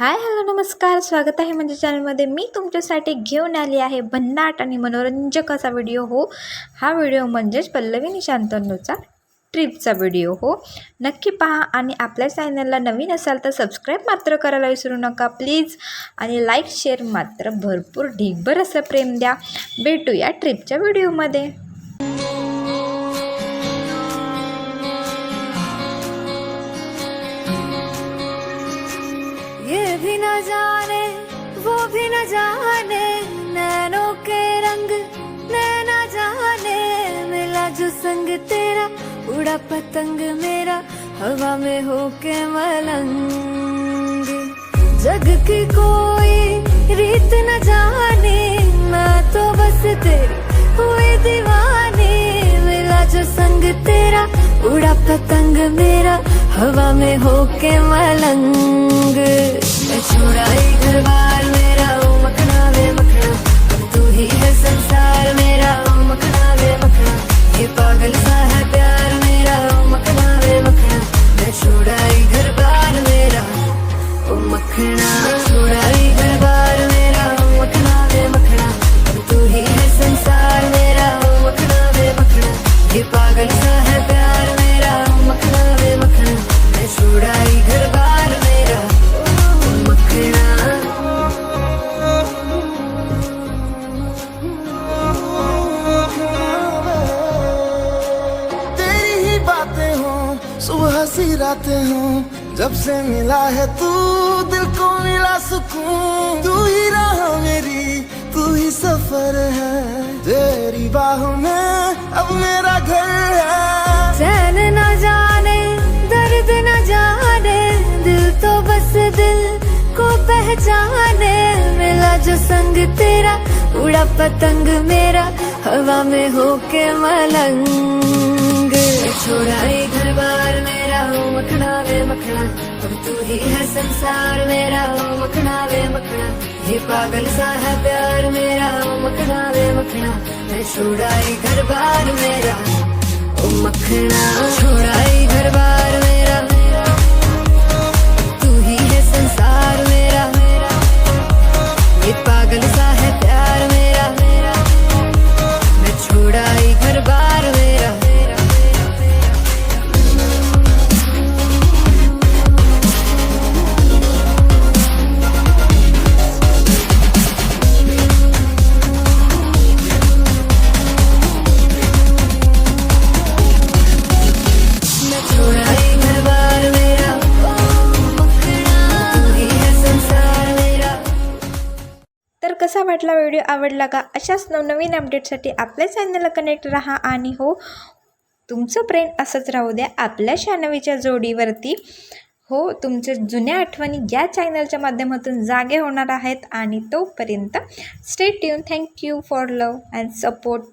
Hi hello नमस्कार. स्वागत आहे माझ्या चॅनलमध्ये. मी तुमच्यासाठी घेऊन आली आहे भन्नाट आणि मनोरंजक असा व्हिडिओ हो. हा व्हिडिओ म्हणजेच पल्लवी निशांतनूचा ट्रिपचा व्हिडिओ हो. नक्की पहा आणि आपल्या चॅनलला नवीन असाल तर सबस्क्राईब मात्र करायला विसरू नका प्लीज. आणि लाईक शेअर मात्र भरपूर ढीगभर असं प्रेम द्या. भेटूया ट्रिपच्या व्हिडिओमध्ये. जाने, नैनों के रंग, नैना जाने, मिला जो संग तेरा, उड़ा पतंग मेरा, हवा में होके मलंग। जग की कोई रीत न जाने, मैं तो बस तेरी हुई दीवानी। मिला जो संग तेरा, उड़ा पतंग मेरा, हवा में होके मलंग। छुड़ाई घर सुबह सी रातें हो, जब से मिला है तू, दिल को मिला सुकून। तू ही राह मेरी, तू ही सफ़र है। तेरी बाहों में अब मेरा घर है। चैन न जाने, दर्द न जाने, दिल तो बस दिल को पहचाने। जो संग तेरा, उड़ा पतंग मेरा, हवा में होके मलंग। छोड़ा छोड़ाई घर बार मेरा हो मखना वे मखना, अब तू ही है संसार मेरा हो मखना वे मखना। ये पागल सा है प्यार मेरा हो मखना वे मखना। मैं छोड़ा छोड़ाई घर बार मेरा, ओ मखना। कसा वाटला व्हिडिओ आवडला का? अशाच नवनवीन अपडेटसाठी आपल्या चॅनलला कनेक्ट राहा आणि हो तुमचं प्रेम असंच राहू द्या आपल्या शानवीच्या जोडीवरती. हो तुमच्या जुन्या आठवणी या चॅनलच्या माध्यमातून जागे होणार आहेत आणि तोपर्यंत stay tune thank you for love and support